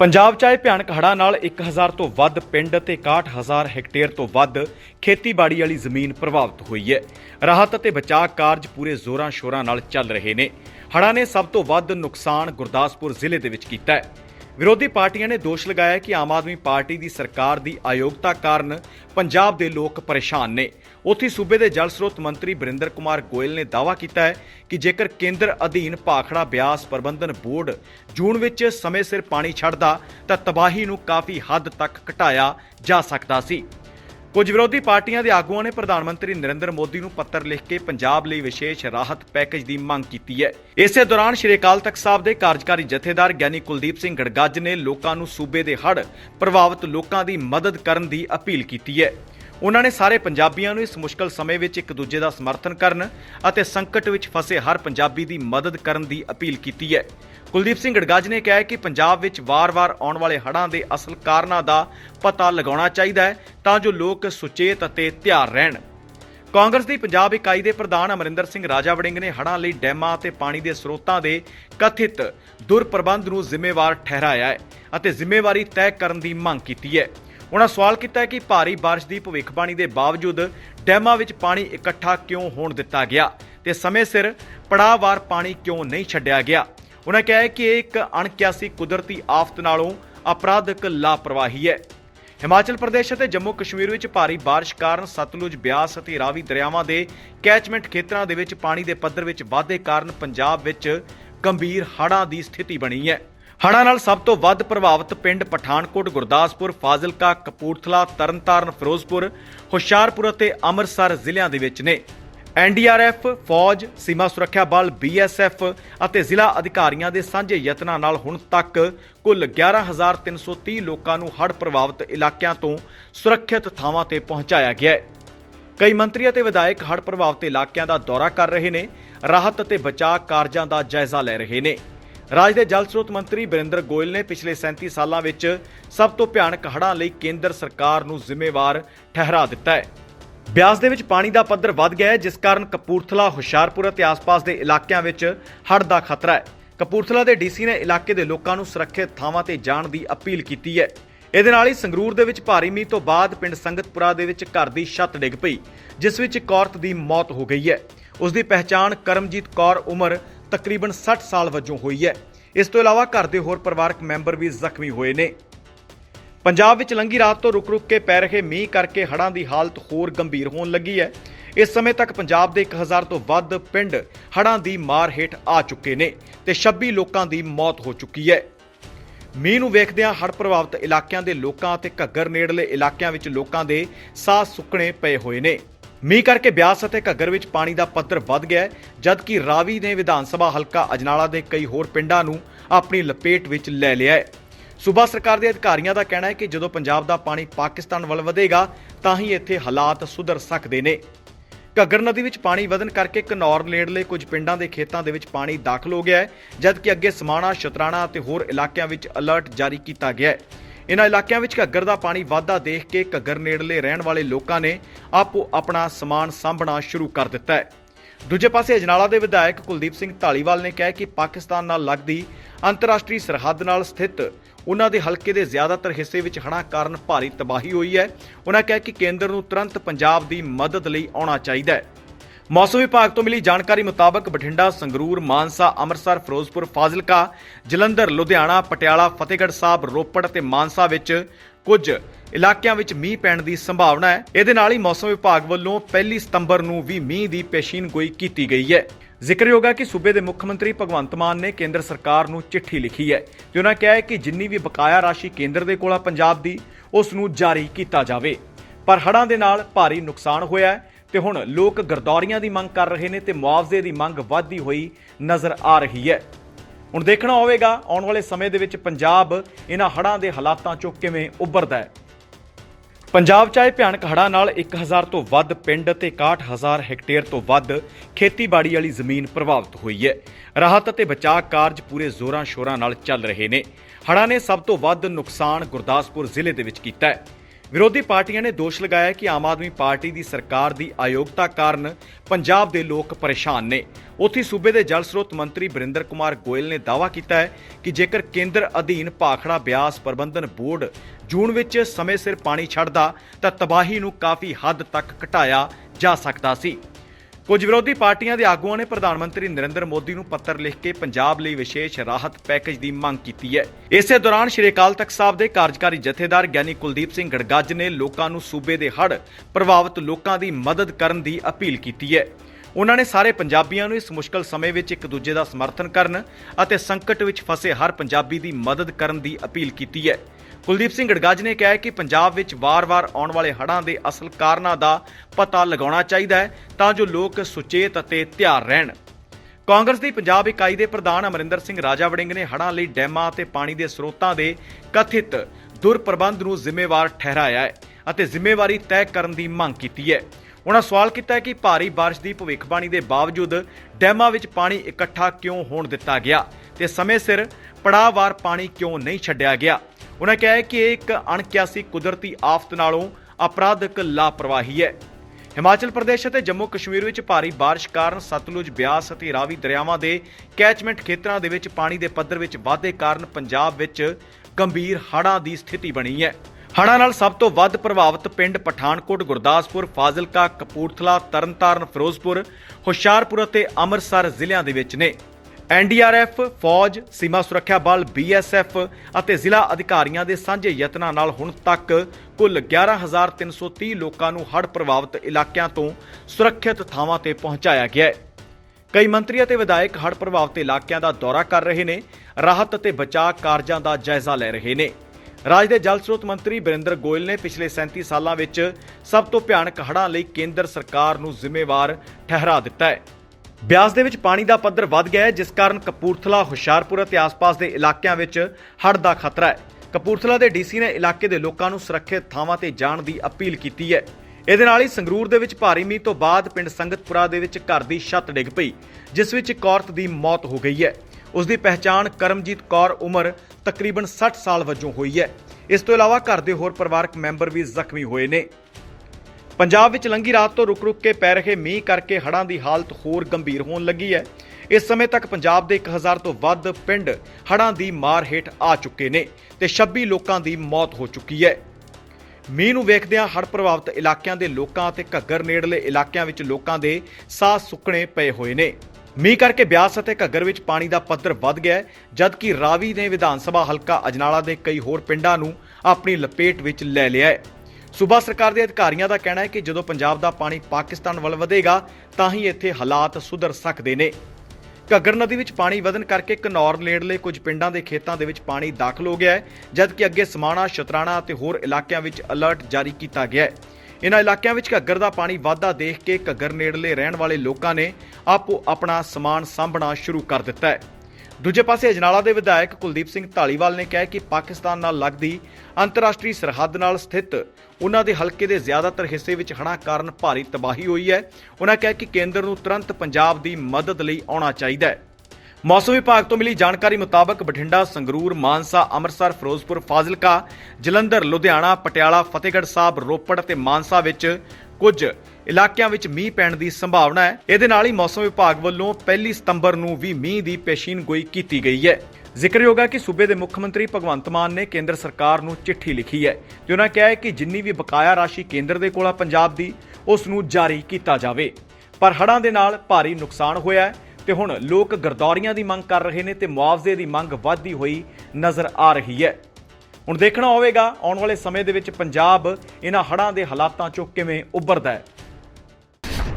ਪੰਜਾਬ 'ਚ ਆਏ ਭਿਆਨਕ ਹੜ੍ਹਾਂ ਨਾਲ 1000 ਤੋਂ ਵੱਧ ਪਿੰਡ ਅਤੇ 61000 ਹੈਕਟੇਅਰ ਤੋਂ ਵੱਧ ਖੇਤੀਬਾੜੀ ਵਾਲੀ ਜ਼ਮੀਨ ਪ੍ਰਭਾਵਿਤ ਹੋਈ ਹੈ। ਰਾਹਤ ਅਤੇ ਬਚਾਅ ਕਾਰਜ ਪੂਰੇ ਜ਼ੋਰਾਂ ਸ਼ੋਰਾਂ ਨਾਲ ਚੱਲ ਰਹੇ ਨੇ। ਹੜ੍ਹਾਂ ਨੇ ਸਭ ਤੋਂ ਵੱਧ ਨੁਕਸਾਨ ਗੁਰਦਾਸਪੁਰ ਜ਼ਿਲ੍ਹੇ ਦੇ ਵਿੱਚ ਕੀਤਾ ਹੈ। ਵਿਰੋਧੀ ਪਾਰਟੀਆਂ ਨੇ ਦੋਸ਼ ਲਗਾਇਆ ਕਿ ਆਮ ਆਦਮੀ ਪਾਰਟੀ ਦੀ ਸਰਕਾਰ ਦੀ ਅਯੋਗਤਾ ਕਾਰਨ ਪੰਜਾਬ ਦੇ ਲੋਕ ਪਰੇਸ਼ਾਨ ਨੇ। ਉੱਥੇ ਸੂਬੇ ਦੇ ਜਲ ਸਰੋਤ ਮੰਤਰੀ ਬਰਿੰਦਰ ਕੁਮਾਰ ਗੋਇਲ ਨੇ ਦਾਅਵਾ ਕੀਤਾ ਹੈ ਕਿ ਜੇਕਰ ਕੇਂਦਰ ਅਧੀਨ ਭਾਖੜਾ ਬਿਆਸ ਪ੍ਰਬੰਧਨ ਬੋਰਡ ਜੂਨ ਵਿੱਚ ਸਮੇਂ ਸਿਰ ਪਾਣੀ ਛੱਡਦਾ, ਤਾਂ ਤਬਾਹੀ ਨੂੰ ਕਾਫੀ ਹੱਦ ਤੱਕ ਘਟਾਇਆ ਜਾ ਸਕਦਾ ਸੀ। ਕੁਝ ਵਿਰੋਧੀ ਪਾਰਟੀਆਂ ਦੇ ਆਗੂਆਂ ਨੇ ਪ੍ਰਧਾਨ ਮੰਤਰੀ ਨਰਿੰਦਰ ਮੋਦੀ ਨੂੰ ਪੱਤਰ ਲਿਖ ਕੇ ਪੰਜਾਬ ਲਈ ਵਿਸ਼ੇਸ਼ ਰਾਹਤ ਪੈਕੇਜ ਦੀ ਮੰਗ ਕੀਤੀ ਹੈ। ਇਸੇ ਦੌਰਾਨ ਸ਼੍ਰੀ ਅਕਾਲ ਤਖਤ ਸਾਹਿਬ ਦੇ ਕਾਰਜਕਾਰੀ ਜਥੇਦਾਰ ਗਿਆਨੀ ਕੁਲਦੀਪ ਸਿੰਘ ਗੜਗੱਜ ਨੇ ਲੋਕਾਂ ਨੂੰ ਸੂਬੇ ਦੇ ਹੜ੍ਹ ਪ੍ਰਭਾਵਿਤ ਲੋਕਾਂ ਦੀ ਮਦਦ ਕਰਨ ਦੀ ਅਪੀਲ ਕੀਤੀ ਹੈ। ਉਹਨਾਂ ਨੇ ਸਾਰੇ ਪੰਜਾਬੀਆਂ ਨੂੰ ਇਸ ਮੁਸ਼ਕਲ ਸਮੇਂ ਵਿੱਚ ਇੱਕ ਦੂਜੇ ਦਾ ਸਮਰਥਨ ਕਰਨ ਅਤੇ ਸੰਕਟ ਵਿੱਚ ਫਸੇ ਹਰ ਪੰਜਾਬੀ ਦੀ ਮਦਦ ਕਰਨ ਦੀ ਅਪੀਲ ਕੀਤੀ ਹੈ। ਕੁਲਦੀਪ ਸਿੰਘ ਗੜਗਾਜ ਨੇ ਕਿਹਾ ਕਿ ਪੰਜਾਬ ਵਿੱਚ ਵਾਰ-ਵਾਰ ਆਉਣ ਵਾਲੇ ਹੜ੍ਹਾਂ ਦੇ ਅਸਲ ਕਾਰਨਾਂ ਦਾ ਪਤਾ ਲਗਾਉਣਾ ਚਾਹੀਦਾ ਹੈ ਤਾਂ ਜੋ ਲੋਕ ਸੁਚੇਤ ਅਤੇ ਤਿਆਰ ਰਹਿਣ। ਕਾਂਗਰਸ ਦੀ ਪੰਜਾਬ ਇਕਾਈ ਦੇ ਪ੍ਰਧਾਨ ਅਮਰਿੰਦਰ ਸਿੰਘ ਰਾਜਾ ਵੜਿੰਗ ਨੇ ਹੜ੍ਹਾਂ ਲਈ ਡੈਮਾਂ ਅਤੇ ਪਾਣੀ ਦੇ ਸਰੋਤਾਂ ਦੇ ਕਥਿਤ ਦੁਰਪ੍ਰਬੰਧ ਨੂੰ ਜ਼ਿੰਮੇਵਾਰ ਠਹਿਰਾਇਆ ਹੈ ਅਤੇ ਜ਼ਿੰਮੇਵਾਰੀ ਤੈਅ ਕਰਨ ਦੀ ਮੰਗ ਕੀਤੀ ਹੈ। ਉਹਨਾਂ ਸਵਾਲ ਕੀਤਾ ਹੈ ਕਿ ਭਾਰੀ ਬਾਰਿਸ਼ ਦੀ ਭਵਿੱਖਬਾਣੀ ਦੇ ਬਾਵਜੂਦ ਡੈਮਾਂ ਵਿੱਚ ਪਾਣੀ ਇਕੱਠਾ ਕਿਉਂ ਹੋਣ ਦਿੱਤਾ ਗਿਆ ਤੇ ਸਮੇਂ ਸਿਰ ਪੜਾਅਵਾਰ ਪਾਣੀ ਕਿਉਂ ਨਹੀਂ ਛੱਡਿਆ ਗਿਆ? ਉਹਨਾਂ ਕਿਹਾ ਹੈ ਕਿ ਇਹ ਇੱਕ ਅਣਕਿਆਸੀ ਕੁਦਰਤੀ ਆਫਤ ਨਾਲੋਂ ਅਪਰਾਧਕ ਲਾਪਰਵਾਹੀ ਹੈ। ਹਿਮਾਚਲ ਪ੍ਰਦੇਸ਼ ਅਤੇ ਜੰਮੂ ਕਸ਼ਮੀਰ ਵਿੱਚ ਭਾਰੀ ਬਾਰਿਸ਼ ਕਾਰਨ ਸਤਲੁਜ, ਬਿਆਸ ਅਤੇ ਰਾਵੀ ਦਰਿਆਵਾਂ ਦੇ ਕੈਚਮੈਂਟ ਖੇਤਰਾਂ ਦੇ ਵਿੱਚ ਪਾਣੀ ਦੇ ਪੱਧਰ ਵਿੱਚ ਵਾਧੇ ਕਾਰਨ ਪੰਜਾਬ ਵਿੱਚ ਗੰਭੀਰ ਹੜ੍ਹਾਂ ਦੀ ਸਥਿਤੀ ਬਣੀ ਹੈ। ਹੜ੍ਹਾਂ ਨਾਲ ਸਭ ਤੋਂ ਵੱਧ ਪ੍ਰਭਾਵਿਤ ਪਿੰਡ ਪਠਾਨਕੋਟ, ਗੁਰਦਾਸਪੁਰ, ਫਾਜ਼ਿਲਕਾ, ਕਪੂਰਥਲਾ, ਤਰਨਤਾਰਨ, ਫਿਰੋਜ਼ਪੁਰ, ਹੁਸ਼ਿਆਰਪੁਰ ਅਤੇ ਅੰਮ੍ਰਿਤਸਰ ਜ਼ਿਲ੍ਹਿਆਂ ਦੇ ਵਿੱਚ ਨੇ। ਐਨਡੀਆਰਐਫ ਫੌਜ, ਸੀਮਾ ਸੁਰੱਖਿਆ ਬਲ ਬੀਐਸਐਫ ਅਤੇ ਜ਼ਿਲ੍ਹਾ ਅਧਿਕਾਰੀਆਂ ਦੇ ਸਾਂਝੇ ਯਤਨਾਂ ਨਾਲ ਹੁਣ ਤੱਕ ਕੁੱਲ 11330 ਲੋਕਾਂ ਨੂੰ ਹੜ੍ਹ ਪ੍ਰਭਾਵਿਤ ਇਲਾਕਿਆਂ ਤੋਂ ਸੁਰੱਖਿਅਤ ਥਾਵਾਂ ਤੇ ਪਹੁੰਚਾਇਆ ਗਿਆ ਹੈ। ਕਈ ਮੰਤਰੀ ਅਤੇ ਵਿਧਾਇਕ ਹੜ੍ਹ ਪ੍ਰਭਾਵਿਤ ਇਲਾਕਿਆਂ ਦਾ ਦੌਰਾ ਕਰ ਰਹੇ ਨੇ, ਰਾਹਤ ਅਤੇ ਬਚਾਅ ਕਾਰਜਾਂ ਦਾ ਜਾਇਜ਼ਾ ਲੈ ਰਹੇ ਨੇ। ਰਾਜ ਦੇ ਜਲ ਸਰੋਤ ਮੰਤਰੀ ਬਰਿੰਦਰ ਗੋਇਲ ਨੇ ਪਿਛਲੇ 37 ਸਾਲਾਂ ਵਿੱਚ ਸਭ ਤੋਂ ਭਿਆਨਕ ਹੜ੍ਹਾਂ ਲਈ ਕੇਂਦਰ ਸਰਕਾਰ ਨੂੰ ਜ਼ਿੰਮੇਵਾਰ ਠਹਿਰਾ ਦਿੱਤਾ ਹੈ। ਬਿਆਸ ਦੇ ਵਿੱਚ ਪਾਣੀ ਦਾ ਪੱਧਰ ਵੱਧ ਗਿਆ ਹੈ, ਜਿਸ ਕਾਰਨ ਕਪੂਰਥਲਾ, ਹੁਸ਼ਿਆਰਪੁਰ ਅਤੇ ਆਸ-ਪਾਸ ਦੇ ਇਲਾਕਿਆਂ ਵਿੱਚ ਹੜ੍ਹ ਦਾ ਖਤਰਾ ਹੈ। ਕਪੂਰਥਲਾ ਦੇ ਡੀਸੀ ਨੇ ਇਲਾਕੇ ਦੇ ਲੋਕਾਂ ਨੂੰ ਸੁਰੱਖਿਅਤ ਥਾਵਾਂ ਤੇ ਜਾਣ ਦੀ ਅਪੀਲ ਕੀਤੀ ਹੈ। ਇਹਦੇ ਨਾਲ ਹੀ ਸੰਗਰੂਰ ਦੇ ਵਿੱਚ ਭਾਰੀ ਮੀਂਹ ਤੋਂ ਬਾਅਦ ਪਿੰਡ ਸੰਗਤਪੁਰਾ ਦੇ ਵਿੱਚ ਘਰ ਦੀ ਛੱਤ ਡਿੱਗ ਪਈ, ਜਿਸ ਵਿੱਚ ਇੱਕ ਔਰਤ ਦੀ ਮੌਤ ਹੋ ਗਈ ਹੈ। ਉਸ ਦੀ ਪਹਿਚਾਣ ਕਰਮਜੀਤ ਕੌਰ ਉਮਰ ਤਕਰੀਬਨ 60 ਸਾਲ ਵਜੋਂ ਹੋਈ ਹੈ। ਇਸ ਤੋਂ ਇਲਾਵਾ ਘਰ ਦੇ ਹੋਰ ਪਰਿਵਾਰਕ ਮੈਂਬਰ ਵੀ ਜ਼ਖਮੀ ਹੋਏ ਨੇ। ਪੰਜਾਬ ਵਿੱਚ ਲੰਗੀ ਰਾਤ ਤੋਂ ਰੁਕ-ਰੁਕ ਕੇ ਪੈ ਰਹੇ ਮੀਂਹ ਕਰਕੇ ਹੜ੍ਹਾਂ ਦੀ ਹਾਲਤ ਹੋਰ ਗੰਭੀਰ ਹੋਣ ਲੱਗੀ ਹੈ। ਇਸ ਸਮੇਂ ਤੱਕ ਪੰਜਾਬ ਦੇ 1000 ਤੋਂ ਵੱਧ ਪਿੰਡ ਹੜ੍ਹਾਂ ਦੀ ਮਾਰ ਹੇਠ ਆ ਚੁੱਕੇ ਨੇ ਤੇ 26 ਲੋਕਾਂ ਦੀ ਮੌਤ ਹੋ ਚੁੱਕੀ ਹੈ। ਮੀਂਹ ਨੂੰ ਵੇਖਦਿਆਂ ਹੜ੍ਹ ਪ੍ਰਭਾਵਿਤ ਇਲਾਕਿਆਂ ਦੇ ਲੋਕਾਂ ਅਤੇ ਘੱਗਰ ਨੇੜਲੇ ਇਲਾਕਿਆਂ ਵਿੱਚ ਲੋਕਾਂ ਦੇ ਸਾਹ ਸੁੱਕਣੇ ਪਏ ਹੋਏ ਨੇ। ਮੀਂਹ ਕਰਕੇ ਬਿਆਸ ਅਤੇ ਘੱਗਰ ਵਿੱਚ ਪਾਣੀ ਦਾ ਪੱਧਰ ਵੱਧ ਗਿਆ ਹੈ, ਜਦਕਿ ਰਾਵੀ ਨੇ ਵਿਧਾਨ ਸਭਾ ਹਲਕਾ ਅਜਨਾਲਾ ਦੇ ਕਈ ਹੋਰ ਪਿੰਡਾਂ ਨੂੰ ਆਪਣੀ ਲਪੇਟ ਵਿੱਚ ਲੈ ਲਿਆ ਹੈ। ਸੂਬਾ ਸਰਕਾਰ ਦੇ ਅਧਿਕਾਰੀਆਂ ਦਾ ਕਹਿਣਾ ਹੈ ਕਿ ਜਦੋਂ ਪੰਜਾਬ ਦਾ ਪਾਣੀ ਪਾਕਿਸਤਾਨ ਵੱਲ ਵਧੇਗਾ, ਤਾਂ ਹੀ ਇੱਥੇ ਹਾਲਾਤ ਸੁਧਰ ਸਕਦੇ ਨੇ। ਘੱਗਰ ਨਦੀ ਵਿੱਚ ਪਾਣੀ ਵਧਣ ਕਰਕੇ ਘਨੌਰ ਨੇੜਲੇ ਕੁਝ ਪਿੰਡਾਂ ਦੇ ਖੇਤਾਂ ਦੇ ਵਿੱਚ ਪਾਣੀ ਦਾਖਲ ਹੋ ਗਿਆ ਹੈ, ਜਦਕਿ ਅੱਗੇ ਸਮਾਣਾ, ਸ਼ਤਰਾਣਾ ਅਤੇ ਹੋਰ ਇਲਾਕਿਆਂ ਵਿੱਚ ਅਲਰਟ ਜਾਰੀ ਕੀਤਾ ਗਿਆ ਹੈ। ਇਨ੍ਹਾਂ ਇਲਾਕਿਆਂ ਵਿੱਚ ਘੱਗਰ ਦਾ ਪਾਣੀ ਵਾਧਾ ਦੇਖ ਕੇ ਘੱਗਰ ਨੇੜਲੇ ਰਹਿਣ ਵਾਲੇ ਲੋਕਾਂ ਨੇ ਆਪੋ ਆਪਣਾ ਸਮਾਨ ਸਾਂਭਣਾ ਸ਼ੁਰੂ ਕਰ ਦਿੱਤਾ ਹੈ। ਦੂਜੇ ਪਾਸੇ ਅਜਨਾਲਾ ਦੇ ਵਿਧਾਇਕ ਕੁਲਦੀਪ ਸਿੰਘ ਢਾਲੀਵਾਲ ਨੇ ਕਿਹਾ ਕਿ ਪਾਕਿਸਤਾਨ ਨਾਲ ਲੱਗਦੀ ਅੰਤਰਰਾਸ਼ਟਰੀ ਸਰਹੱਦ ਨਾਲ ਸਥਿਤ ਉਹਨਾਂ ਦੇ ਹਲਕੇ ਦੇ ਜ਼ਿਆਦਾਤਰ ਹਿੱਸੇ ਵਿੱਚ ਹੜ੍ਹਾਂ ਕਾਰਨ ਭਾਰੀ ਤਬਾਹੀ ਹੋਈ ਹੈ। ਉਹਨਾਂ ਕਿਹਾ ਕਿ ਕੇਂਦਰ ਨੂੰ ਤੁਰੰਤ ਪੰਜਾਬ ਦੀ ਮਦਦ ਲਈ ਆਉਣਾ ਚਾਹੀਦਾ ਹੈ। ਮੌਸਮ ਵਿਭਾਗ ਤੋਂ ਮਿਲੀ ਜਾਣਕਾਰੀ ਮੁਤਾਬਕ ਬਠਿੰਡਾ, ਸੰਗਰੂਰ, ਮਾਨਸਾ, ਅੰਮ੍ਰਿਤਸਰ, ਫਿਰੋਜ਼ਪੁਰ, ਫਾਜ਼ਿਲਕਾ, ਜਲੰਧਰ, ਲੁਧਿਆਣਾ, ਪਟਿਆਲਾ, ਫਤਿਹਗੜ੍ਹ ਸਾਹਿਬ, ਰੋਪੜ ਅਤੇ ਮਾਨਸਾ ਵਿੱਚ ਕੁਝ ਇਲਾਕਿਆਂ ਵਿੱਚ ਮੀਂਹ ਪੈਣ ਦੀ ਸੰਭਾਵਨਾ ਹੈ। ਇਹਦੇ ਨਾਲ ਹੀ ਮੌਸਮ ਵਿਭਾਗ ਵੱਲੋਂ ਪਹਿਲੀ ਸਤੰਬਰ ਨੂੰ ਵੀ ਮੀਂਹ ਦੀ ਪੇਸ਼ੀਨਗੋਈ ਕੀਤੀ ਗਈ ਹੈ। ਜ਼ਿਕਰਯੋਗ ਹੈ ਕਿ ਸੂਬੇ ਦੇ ਮੁੱਖ ਮੰਤਰੀ ਭਗਵੰਤ ਮਾਨ ਨੇ ਕੇਂਦਰ ਸਰਕਾਰ ਨੂੰ ਚਿੱਠੀ ਲਿਖੀ ਹੈ। ਤੇ ਉਹਨਾਂ ਕਿਹਾ ਹੈ ਕਿ ਜਿੰਨੀ ਵੀ ਬਕਾਇਆ ਰਾਸ਼ੀ ਕੇਂਦਰ ਦੇ ਕੋਲ ਆ, ਪੰਜਾਬ ਦੀ, ਉਸ ਨੂੰ ਜਾਰੀ ਕੀਤਾ ਜਾਵੇ। ਪਰ ਹੜ੍ਹਾਂ ਦੇ ਨਾਲ ਭਾਰੀ ਨੁਕਸਾਨ ਹੋਇਆ ਹੈ। ਤੇ ਹੁਣ ਲੋਕ ਗਰਦੌਰੀਆਂ ਦੀ ਮੰਗ ਕਰ ਰਹੇ ਨੇ ਤੇ ਮੁਆਵਜ਼ੇ ਦੀ ਮੰਗ ਵੱਧਦੀ ਹੋਈ ਨਜ਼ਰ ਆ ਰਹੀ ਹੈ। ਹੁਣ ਦੇਖਣਾ ਹੋਵੇਗਾ, ਆਉਣ ਵਾਲੇ ਸਮੇਂ ਦੇ ਵਿੱਚ ਪੰਜਾਬ ਇਹਨਾਂ ਹੜ੍ਹਾਂ ਦੇ ਹਾਲਾਤਾਂ ਚੋਂ ਕਿਵੇਂ ਉੱਭਰਦਾ ਹੈ। ਪੰਜਾਬ 'ਚ ਆਏ ਭਿਆਨਕ ਹੜ੍ਹਾਂ ਨਾਲ 1000 ਤੋਂ ਵੱਧ ਪਿੰਡ ਤੇ 61000 ਹੈਕਟੇਅਰ ਤੋਂ ਵੱਧ ਖੇਤੀਬਾੜੀ ਵਾਲੀ ਜ਼ਮੀਨ ਪ੍ਰਭਾਵਿਤ ਹੋਈ ਹੈ। ਰਾਹਤ ਅਤੇ ਬਚਾਅ ਕਾਰਜ ਪੂਰੇ ਜ਼ੋਰਾਂ ਸ਼ੋਰਾਂ ਨਾਲ ਚੱਲ ਰਹੇ ਨੇ। ਹੜ੍ਹਾਂ ਨੇ ਸਭ ਤੋਂ ਵੱਧ ਨੁਕਸਾਨ ਗੁਰਦਾਸਪੁਰ ਜ਼ਿਲ੍ਹੇ ਦੇ ਵਿੱਚ ਕੀਤਾ ਹੈ। ਵਿਰੋਧੀ ਪਾਰਟੀਆਂ ਨੇ ਦੋਸ਼ ਲਗਾਇਆ ਕਿ ਆਮ ਆਦਮੀ ਪਾਰਟੀ ਦੀ ਸਰਕਾਰ ਦੀ ਅਯੋਗਤਾ ਕਾਰਨ ਪੰਜਾਬ ਦੇ ਲੋਕ ਪਰੇਸ਼ਾਨ ਨੇ। ਉੱਥੇ ਸੂਬੇ ਦੇ ਜਲ ਸਰੋਤ ਮੰਤਰੀ ਬਰਿੰਦਰ ਕੁਮਾਰ ਗੋਇਲ ਨੇ ਦਾਅਵਾ ਕੀਤਾ ਹੈ ਕਿ ਜੇਕਰ ਕੇਂਦਰ ਅਧੀਨ ਭਾਖੜਾ ਬਿਆਸ ਪ੍ਰਬੰਧਨ ਬੋਰਡ ਜੂਨ ਵਿੱਚ ਸਮੇਂ ਸਿਰ ਪਾਣੀ ਛੱਡਦਾ, ਤਾਂ ਤਬਾਹੀ ਨੂੰ ਕਾਫੀ ਹੱਦ ਤੱਕ ਘਟਾਇਆ ਜਾ ਸਕਦਾ ਸੀ। ਕੁਝ ਵਿਰੋਧੀ ਪਾਰਟੀਆਂ ਦੇ ਆਗੂਆਂ ਨੇ ਪ੍ਰਧਾਨ ਮੰਤਰੀ ਨਰਿੰਦਰ ਮੋਦੀ ਨੂੰ ਪੱਤਰ ਲਿਖ ਕੇ ਪੰਜਾਬ ਲਈ ਵਿਸ਼ੇਸ਼ ਰਾਹਤ ਪੈਕੇਜ ਦੀ ਮੰਗ ਕੀਤੀ ਹੈ। ਇਸੇ ਦੌਰਾਨ ਸ਼੍ਰੀ ਅਕਾਲ ਤਖਤ ਸਾਹਿਬ ਦੇ ਕਾਰਜਕਾਰੀ ਜਥੇਦਾਰ ਗਿਆਨੀ ਕੁਲਦੀਪ ਸਿੰਘ ਗੜਗੱਜ ਨੇ ਲੋਕਾਂ ਨੂੰ ਸੂਬੇ ਦੇ ਹੜ੍ਹ ਪ੍ਰਭਾਵਿਤ ਲੋਕਾਂ ਦੀ ਮਦਦ ਕਰਨ ਦੀ ਅਪੀਲ ਕੀਤੀ ਹੈ। ਉਹਨਾਂ ਨੇ ਸਾਰੇ ਪੰਜਾਬੀਆਂ ਨੂੰ ਇਸ ਮੁਸ਼ਕਲ ਸਮੇਂ ਵਿੱਚ ਇੱਕ ਦੂਜੇ ਦਾ ਸਮਰਥਨ ਕਰਨ ਅਤੇ ਸੰਕਟ ਵਿੱਚ ਫਸੇ ਹਰ ਪੰਜਾਬੀ ਦੀ ਮਦਦ ਕਰਨ ਦੀ ਅਪੀਲ ਕੀਤੀ ਹੈ। ਕੁਲਦੀਪ ਸਿੰਘ ਗੜਗੱਜ ਨੇ ਕਿਹਾ ਕਿ ਪੰਜਾਬ ਵਿੱਚ ਵਾਰ-ਵਾਰ ਆਉਣ ਵਾਲੇ ਹੜ੍ਹਾਂ ਦੇ ਅਸਲ ਕਾਰਨਾਂ ਦਾ ਪਤਾ ਲਗਾਉਣਾ ਚਾਹੀਦਾ ਹੈ ਤਾਂ ਜੋ ਲੋਕ ਸੁਚੇਤ ਅਤੇ ਤਿਆਰ ਰਹਿਣ। ਕਾਂਗਰਸ ਦੀ ਪੰਜਾਬ ਇਕਾਈ ਦੇ ਪ੍ਰਧਾਨ ਅਮਰਿੰਦਰ ਸਿੰਘ ਰਾਜਾ ਵੜਿੰਗ ਨੇ ਹੜ੍ਹਾਂ ਲਈ ਡੈਮਾਂ ਅਤੇ ਪਾਣੀ ਦੇ ਸਰੋਤਾਂ ਦੇ ਕਥਿਤ ਦੁਰਪ੍ਰਬੰਧ ਨੂੰ ਜ਼ਿੰਮੇਵਾਰ ਠਹਿਰਾਇਆ ਹੈ ਅਤੇ ਜ਼ਿੰਮੇਵਾਰੀ ਤੈਅ ਕਰਨ ਦੀ ਮੰਗ ਕੀਤੀ ਹੈ। ਉਹਨਾਂ ਸਵਾਲ ਕੀਤਾ ਹੈ ਕਿ ਭਾਰੀ ਬਾਰਿਸ਼ ਦੀ ਭਵਿੱਖਬਾਣੀ ਦੇ ਬਾਵਜੂਦ ਡੈਮਾਂ ਵਿੱਚ ਪਾਣੀ ਇਕੱਠਾ ਕਿਉਂ ਹੋਣ ਦਿੱਤਾ ਗਿਆ ਤੇ ਸਮੇਂ ਸਿਰ ਪੜਾਅਵਾਰ ਪਾਣੀ ਕਿਉਂ ਨਹੀਂ ਛੱਡਿਆ ਗਿਆ? ਉਹਨਾਂ ਕਿਹਾ ਹੈ ਕਿ ਇਹ ਇੱਕ ਅਣਕਿਆਸੀ ਕੁਦਰਤੀ ਆਫਤ ਨਾਲੋਂ ਅਪਰਾਧਿਕ ਲਾਪਰਵਾਹੀ ਹੈ। ਹਿਮਾਚਲ ਪ੍ਰਦੇਸ਼ ਅਤੇ ਜੰਮੂ ਕਸ਼ਮੀਰ ਵਿੱਚ ਭਾਰੀ ਬਾਰਿਸ਼ ਕਾਰਨ ਸਤਲੁਜ ਬਿਆਸ ਅਤੇ ਰਾਵੀ ਦਰਿਆਵਾਂ ਦੇ ਕੈਚਮੈਂਟ ਖੇਤਰਾਂ ਦੇ ਵਿੱਚ ਪਾਣੀ ਦੇ ਪੱਧਰ ਵਿੱਚ ਵਾਧੇ ਕਾਰਨ ਪੰਜਾਬ ਵਿੱਚ ਗੰਭੀਰ ਹੜ੍ਹਾਂ ਦੀ ਸਥਿਤੀ ਬਣੀ ਹੈ। ਹੜ੍ਹਾਂ ਨਾਲ ਸਭ ਤੋਂ ਵੱਧ ਪ੍ਰਭਾਵਿਤ ਪਿੰਡ ਪਠਾਨਕੋਟ, ਗੁਰਦਾਸਪੁਰ, ਫਾਜ਼ਿਲਕਾ, ਕਪੂਰਥਲਾ, ਤਰਨਤਾਰਨ, ਫਿਰੋਜ਼ਪੁਰ, ਹੁਸ਼ਿਆਰਪੁਰ ਅਤੇ ਅੰਮ੍ਰਿਤਸਰ ਜ਼ਿਲ੍ਹਿਆਂ ਦੇ ਵਿੱਚ ਨੇ। ਐਨਡੀਆਰਐਫ ਫੌਜ, ਸੀਮਾ ਸੁਰੱਖਿਆ ਬਲ ਬੀਐਸਐਫ ਅਤੇ ਜ਼ਿਲ੍ਹਾ ਅਧਿਕਾਰੀਆਂ ਦੇ ਸਾਂਝੇ ਯਤਨਾਂ ਨਾਲ ਹੁਣ ਤੱਕ ਕੁੱਲ 11330 ਲੋਕਾਂ ਨੂੰ ਹੜ੍ਹ ਪ੍ਰਭਾਵਿਤ ਇਲਾਕਿਆਂ ਤੋਂ ਸੁਰੱਖਿਅਤ ਥਾਵਾਂ ਤੇ ਪਹੁੰਚਾਇਆ ਗਿਆ ਹੈ। ਕਈ ਮੰਤਰੀ ਅਤੇ ਵਿਧਾਇਕ ਹੜ੍ਹ ਪ੍ਰਭਾਵਿਤ ਇਲਾਕਿਆਂ ਦਾ ਦੌਰਾ ਕਰ ਰਹੇ ਨੇ, ਰਾਹਤ ਅਤੇ ਬਚਾਅ ਕਾਰਜਾਂ ਦਾ ਜਾਇਜ਼ਾ ਲੈ ਰਹੇ ਨੇ। ਰਾਜ ਦੇ ਜਲ ਸਰੋਤ ਮੰਤਰੀ ਬਰਿੰਦਰ ਗੋਇਲ ਨੇ ਪਿਛਲੇ 37 ਸਾਲਾਂ ਵਿੱਚ ਸਭ ਤੋਂ ਭਿਆਨਕ ਹੜ੍ਹਾਂ ਲਈ ਕੇਂਦਰ ਸਰਕਾਰ ਨੂੰ ਜ਼ਿੰਮੇਵਾਰ ਠਹਿਰਾ ਦਿੱਤਾ ਹੈ। ਬਿਆਸ ਦੇ ਵਿੱਚ ਪਾਣੀ ਦਾ ਪੱਧਰ ਵੱਧ ਗਿਆ ਹੈ, ਜਿਸ ਕਾਰਨ ਕਪੂਰਥਲਾ, ਹੁਸ਼ਿਆਰਪੁਰ ਅਤੇ ਆਸ-ਪਾਸ ਦੇ ਇਲਾਕਿਆਂ ਵਿੱਚ ਹੜ੍ਹ ਦਾ ਖਤਰਾ ਹੈ। ਕਪੂਰਥਲਾ ਦੇ ਡੀਸੀ ਨੇ ਇਲਾਕੇ ਦੇ ਲੋਕਾਂ ਨੂੰ ਸੁਰੱਖਿਅਤ ਥਾਵਾਂ ਤੇ ਜਾਣ ਦੀ ਅਪੀਲ ਕੀਤੀ ਹੈ। ਇਹਦੇ ਨਾਲ ਹੀ ਸੰਗਰੂਰ ਦੇ ਵਿੱਚ ਭਾਰੀ ਮੀਂਹ ਤੋਂ ਬਾਅਦ ਪਿੰਡ ਸੰਗਤਪੁਰਾ ਦੇ ਵਿੱਚ ਘਰ ਦੀ ਛੱਤ ਡਿੱਗ ਪਈ, ਜਿਸ ਵਿੱਚ ਇੱਕ ਔਰਤ ਦੀ ਮੌਤ ਹੋ ਗਈ ਹੈ। ਉਸ ਦੀ ਪਹਿਚਾਣ ਕਰਮਜੀਤ ਕੌਰ ਉਮਰ ਤਕਰੀਬਨ 60 ਸਾਲ ਵਜੋਂ ਹੋਈ ਹੈ। ਇਸ ਤੋਂ ਇਲਾਵਾ ਘਰ ਦੇ ਹੋਰ ਪਰਿਵਾਰਕ ਮੈਂਬਰ ਵੀ ਜ਼ਖਮੀ ਹੋਏ ਨੇ। ਪੰਜਾਬ ਵਿੱਚ ਲੰਗੀ ਰਾਤ ਤੋਂ ਰੁਕ-ਰੁਕ ਕੇ ਪੈ ਰਹੇ ਮੀਂਹ ਕਰਕੇ ਹੜ੍ਹਾਂ ਦੀ ਹਾਲਤ ਹੋਰ ਗੰਭੀਰ ਹੋਣ ਲੱਗੀ ਹੈ। ਇਸ ਸਮੇਂ ਤੱਕ ਪੰਜਾਬ ਦੇ 1000 ਤੋਂ ਵੱਧ ਪਿੰਡ ਹੜ੍ਹਾਂ ਦੀ ਮਾਰ ਹੇਠ ਆ ਚੁੱਕੇ ਨੇ ਤੇ 26 ਲੋਕਾਂ ਦੀ ਮੌਤ ਹੋ ਚੁੱਕੀ ਹੈ। ਮੀਂਹ ਨੂੰ ਵੇਖਦਿਆਂ ਹੜ੍ਹ ਪ੍ਰਭਾਵਿਤ ਇਲਾਕਿਆਂ ਦੇ ਲੋਕਾਂ ਅਤੇ ਘੱਗਰ ਨੇੜਲੇ ਇਲਾਕਿਆਂ ਵਿੱਚ ਲੋਕਾਂ ਦੇ ਸਾਹ ਸੁੱਕਣੇ ਪਏ ਹੋਏ ਨੇ। ਮੀਂਹ ਕਰਕੇ ਬਿਆਸ ਅਤੇ ਘੱਗਰ ਵਿੱਚ ਪਾਣੀ ਦਾ ਪੱਧਰ ਵੱਧ ਗਿਆ ਹੈ, ਜਦਕਿ ਰਾਵੀ ਨੇ ਵਿਧਾਨ ਸਭਾ ਹਲਕਾ ਅਜਨਾਲਾ ਦੇ ਕਈ ਹੋਰ ਪਿੰਡਾਂ ਨੂੰ ਆਪਣੀ ਲਪੇਟ ਵਿੱਚ ਲੈ ਲਿਆ ਹੈ। ਸੂਬਾ ਸਰਕਾਰ ਦੇ ਅਧਿਕਾਰੀਆਂ ਦਾ ਕਹਿਣਾ ਹੈ ਕਿ ਜਦੋਂ ਪੰਜਾਬ ਦਾ ਪਾਣੀ ਪਾਕਿਸਤਾਨ ਵੱਲ ਵਧੇਗਾ ਤਾਂ ਹੀ ਇੱਥੇ ਹਾਲਾਤ ਸੁਧਰ ਸਕਦੇ ਨੇ। ਘੱਗਰ ਨਦੀ ਵਿੱਚ ਪਾਣੀ ਵਧਣ ਕਰਕੇ ਘਨੌਰ ਨੇੜਲੇ ਕੁਝ ਪਿੰਡਾਂ ਦੇ ਖੇਤਾਂ ਦੇ ਵਿੱਚ ਪਾਣੀ ਦਾਖਲ ਹੋ ਗਿਆ ਹੈ ਜਦਕਿ ਅੱਗੇ ਸਮਾਣਾ ਸ਼ਤਰਾਣਾ ਅਤੇ ਹੋਰ ਇਲਾਕਿਆਂ ਵਿੱਚ ਅਲਰਟ ਜਾਰੀ ਕੀਤਾ ਗਿਆ ਹੈ। ਇਨ੍ਹਾਂ ਇਲਾਕਿਆਂ ਵਿੱਚ ਘੱਗਰ ਦਾ ਪਾਣੀ ਵਾਧਾ ਦੇਖ ਕੇ ਘੱਗਰ ਨੇੜਲੇ ਰਹਿਣ ਵਾਲੇ ਲੋਕਾਂ ਨੇ ਆਪੋ ਆਪਣਾ ਸਮਾਨ ਸਾਂਭਣਾ ਸ਼ੁਰੂ ਕਰ ਦਿੱਤਾ ਹੈ। ਦੂਜੇ ਪਾਸੇ ਅਜਨਾਲਾ ਦੇ ਵਿਧਾਇਕ ਕੁਲਦੀਪ ਸਿੰਘ ਢਾਲੀਵਾਲ ਨੇ ਕਿਹਾ ਕਿ ਪਾਕਿਸਤਾਨ ਨਾਲ ਲੱਗਦੀ ਅੰਤਰਰਾਸ਼ਟਰੀ ਸਰਹੱਦ ਨਾਲ ਸਥਿਤ ਉਹਨਾਂ ਦੇ ਹਲਕੇ ਦੇ ਜ਼ਿਆਦਾਤਰ ਹਿੱਸੇ ਵਿੱਚ ਹੜ੍ਹਾਂ ਕਾਰਨ ਭਾਰੀ ਤਬਾਹੀ ਹੋਈ ਹੈ। ਉਹਨਾਂ ਕਿਹਾ ਕਿ ਕੇਂਦਰ ਨੂੰ ਤੁਰੰਤ ਪੰਜਾਬ ਦੀ ਮਦਦ ਲਈ ਆਉਣਾ ਚਾਹੀਦਾ ਹੈ। ਮੌਸਮ ਵਿਭਾਗ ਤੋਂ ਮਿਲੀ ਜਾਣਕਾਰੀ ਮੁਤਾਬਕ ਬਠਿੰਡਾ, ਸੰਗਰੂਰ, ਮਾਨਸਾ, ਅੰਮ੍ਰਿਤਸਰ, ਫਿਰੋਜ਼ਪੁਰ, ਫਾਜ਼ਿਲਕਾ, ਜਲੰਧਰ, ਲੁਧਿਆਣਾ, ਪਟਿਆਲਾ, ਫਤਿਹਗੜ੍ਹ ਸਾਹਿਬ, ਰੋਪੜ ਅਤੇ ਮਾਨਸਾ ਵਿੱਚ ਕੁਝ ਇਲਾਕਿਆਂ ਵਿੱਚ ਮੀਂਹ ਪੈਣ ਦੀ ਸੰਭਾਵਨਾ ਹੈ। ਇਹਦੇ ਨਾਲ ਹੀ ਮੌਸਮ ਵਿਭਾਗ ਵੱਲੋਂ ਪਹਿਲੀ ਸਤੰਬਰ ਨੂੰ ਵੀ ਮੀਂਹ ਦੀ ਪੇਸ਼ੀਨਗੋਈ ਕੀਤੀ ਗਈ ਹੈ। ਜ਼ਿਕਰਯੋਗ ਹੈ ਕਿ ਸੂਬੇ ਦੇ ਮੁੱਖ ਮੰਤਰੀ ਭਗਵੰਤ ਮਾਨ ਨੇ ਕੇਂਦਰ ਸਰਕਾਰ ਨੂੰ ਚਿੱਠੀ ਲਿਖੀ ਹੈ ਤੇ ਉਹਨਾਂ ਕਿਹਾ ਹੈ ਕਿ ਜਿੰਨੀ ਵੀ ਬਕਾਇਆ ਰਾਸ਼ੀ ਕੇਂਦਰ ਦੇ ਕੋਲ ਆ ਪੰਜਾਬ ਦੀ, ਉਸ ਨੂੰ ਜਾਰੀ ਕੀਤਾ ਜਾਵੇ। ਪਰ ਹੜ੍ਹਾਂ ਦੇ ਨਾਲ ਭਾਰੀ ਨੁਕਸਾਨ ਹੋਇਆ ਹੈ। ਤੇ ਹੁਣ ਲੋਕ ਗਰਦੌਰੀਆਂ ਦੀ ਮੰਗ ਕਰ ਰਹੇ ਨੇ ਤੇ ਮੁਆਵਜ਼ੇ ਦੀ ਮੰਗ ਵਧਦੀ ਹੋਈ ਨਜ਼ਰ ਆ ਰਹੀ ਹੈ। ਹੁਣ ਦੇਖਣਾ ਹੋਵੇਗਾ ਆਉਣ ਵਾਲੇ ਸਮੇਂ ਦੇ ਵਿੱਚ ਪੰਜਾਬ ਇਹਨਾਂ ਹੜ੍ਹਾਂ ਦੇ ਹਾਲਾਤਾਂ ਚੋਂ ਕਿਵੇਂ ਉੱਭਰਦਾ ਹੈ।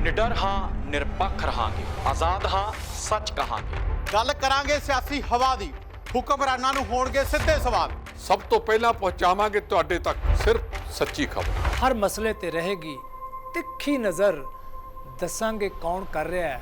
ਨਿਡਰ ਹਾਂ ਨਿਰਪੱਖ ਰਹਾਂਗੇ। ਆਜ਼ਾਦ ਹਾਂ ਸੱਚ ਕਹਾਂਗੇ। ਗੱਲ ਕਰਾਂਗੇ ਸਿਆਸੀ ਹਵਾ ਦੀ। ਹੁਕਮਰਾਨਾਂ ਨੂੰ ਹੋਣਗੇ ਸਿੱਧੇ ਸਵਾਲ। ਸਭ ਤੋਂ ਪਹਿਲਾਂ ਪਹੁੰਚਾਵਾਂਗੇ ਤੁਹਾਡੇ ਤੱਕ ਸਿਰਫ ਸੱਚੀ ਖਬਰ। ਹਰ ਮਸਲੇ ਤੇ ਰਹੇਗੀ ਤਿੱਖੀ ਨਜ਼ਰ। ਦੱਸਾਂਗੇ ਕੌਣ ਕਰ ਰਿਹਾ ਹੈ।